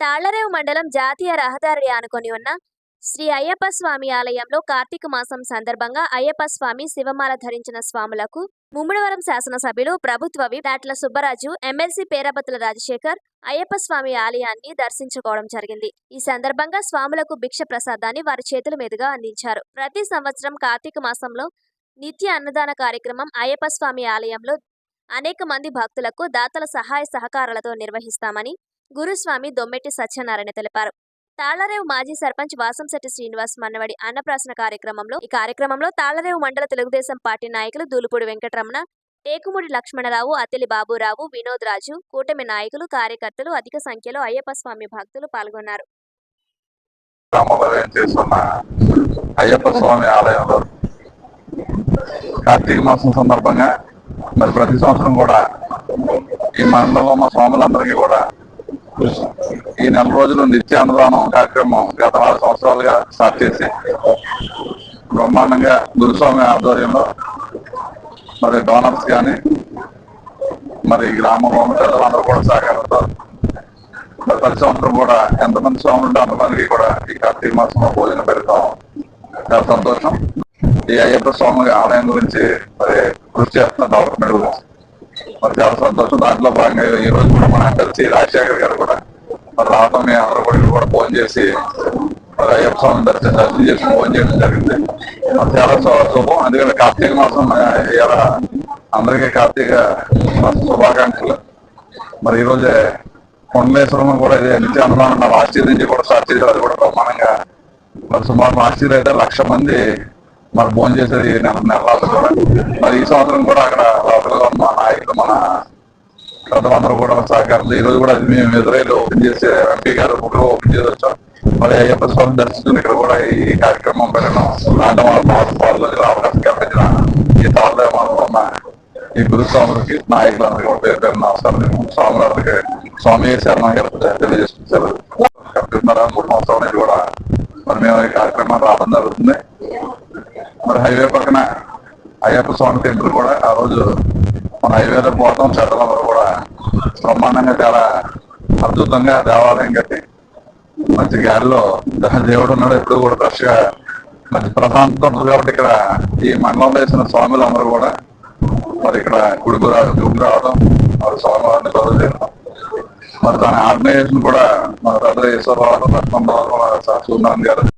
తాళ్ళరేవు మండలం జాతీయ రహదారి ఆనుకొని ఉన్న శ్రీ అయ్యప్ప స్వామి ఆలయంలో కార్తీక మాసం సందర్భంగా అయ్యప్ప స్వామి శివమాల ధరించిన స్వాములకు ముమ్మడివరం శాసనసభ్యులు ప్రభుత్వ దాట్ల సుబ్బరాజు ఎమ్మెల్సీ పేరాబతుల రాజశేఖర్ అయ్యప్ప స్వామి ఆలయాన్ని దర్శించుకోవడం జరిగింది. ఈ సందర్భంగా స్వాములకు భిక్ష ప్రసాదాన్ని వారి చేతుల మీదుగా అందించారు. ప్రతి సంవత్సరం కార్తీక మాసంలో నిత్య అన్నదాన కార్యక్రమం అయ్యప్ప స్వామి ఆలయంలో అనేక మంది భక్తులకు దాతల సహాయ సహకారాలతో నిర్వహిస్తామని గురుస్వామి దొమ్మెట్టి సత్యనారాయణ తెలిపారు. తాళ్ళరేవు మాజీ సర్పంచ్ వాసంశెట్టి శ్రీనివాస్ మన్నవడి అన్నప్రాసన కార్యక్రమంలో ఈ కార్యక్రమంలో తాళ్ళరేవు మండల తెలుగుదేశం పార్టీ నాయకులు దూలుపూడి వెంకటరమణ టేకుముడి లక్ష్మణరావు అతిలి బాబురావు వినోద్ రాజు కూటమి నాయకులు కార్యకర్తలు అధిక సంఖ్యలో అయ్యప్ప స్వామి భక్తులు పాల్గొన్నారు. అయ్యప్ప స్వామి ఆలయంలో కార్తీక మాసం సందర్భంగా మరి ప్రతి సంవత్సరం కూడా ఈ మండలంలో మా స్వాములందరికీ కూడా ఈ నెల రోజులు నిత్య అన్నదానం కార్యక్రమం గత ఆరు సంవత్సరాలుగా స్టార్ట్ చేసి బ్రహ్మాండంగా గురుస్వామి ఆధ్వర్యంలో మరి డోనర్స్ కానీ మరి గ్రామంలో ఉన్న పెద్దలందరూ కూడా సహకారంతో ప్రతి సంవత్సరం కూడా ఎంతమంది స్వాములు ఉంటే అంతమందికి కూడా ఈ కార్తీక మాసంలో భోజనం పెడతాం. చాలా సంతోషం. ఈ అయ్యప్ప స్వామి ఆలయం గురించి మరి కృషి చేస్తున్న డెవలప్మెంట్ గురించి. మరి సంతోషం. దాంట్లో భాగంగా ఈ రోజు కూడా మన కలిసి రాజశేఖర్ గారు కూడా మరి రావడం మేము అందరూ కూడా కూడా ఫోన్ చేసి మరి అయ్యప్ప స్వామి దర్శనం దర్శనం చేసి ఫోన్ చేయడం జరిగింది. మరి చాలా శుభం. అందుకని కార్తీక మాసం ఇలా అందరికీ కార్తీక శుభాకాంక్షలు. మరి ఈ కొండలేశ్వరం కూడా ఇదే నిత్య అనుమానం లాస్ట్ ఇయర్ నుంచి కూడా స్టార్ట్ చేశారు. అది కూడా బ్రహ్మాండంగా. మరి సుమారు లాస్ట్ ఇయర్ అయితే లక్ష మంది మరి భోజనం చేసేది నెల నెలలు కూడా. మరి ఈ సంవత్సరం కూడా అక్కడ లోకల్గా ఉన్న నాయకులు మన పెద్దలందరూ కూడా సహకారం ఈ రోజు కూడా మేము ఇజ్రాయల్ ఓపెన్ చేసే ఎంపీ గారు ముగ్గురు ఓపెన్ చేసి వచ్చాం మరి అయ్యప్ప స్వామి దర్శించుకుని ఇక్కడ కూడా ఈ కార్యక్రమం పెరగడం అంటే వాళ్ళ పాల్గొని అవకాశం కల్పించిన ఈ తాళ్ళ ఉన్న ఈ గురుస్వాములకి నాయకులందరికీ కూడా పేరు పేరు నమస్కారం. స్వాములందరికీ స్వామి శరణ తెలియజేస్తున్నారు. మూడు సంవత్సరాల కూడా మరి మేము ఈ కార్యక్రమం రావడం జరుగుతుంది. మరి హైవే పక్కన అయ్యప్ప స్వామి టెంపుల్ కూడా ఆ రోజు మన హైవేలో పోతాం చెత్తలందరూ కూడా బ్రహ్మాండంగా చాలా అద్భుతంగా దేవాలయం కట్టి మంచి గాలిలో దేవుడు ఉన్నాడు ఎప్పుడు కూడా ఫ్రెష్గా మంచి ప్రశాంతత ఉంటుంది కాబట్టి ఇక్కడ ఈ మండలంలో వేసిన స్వాములు అందరూ కూడా మరి ఇక్కడ గుడికి రా గుడికి రావడం మరి స్వామివారిని గౌరవ మరి దాని ఆర్గనైజేషన్ కూడా మన పెద్ద ఈశ్వరరావు లక్ష్మణరావు సూర్యనారాయణ గారు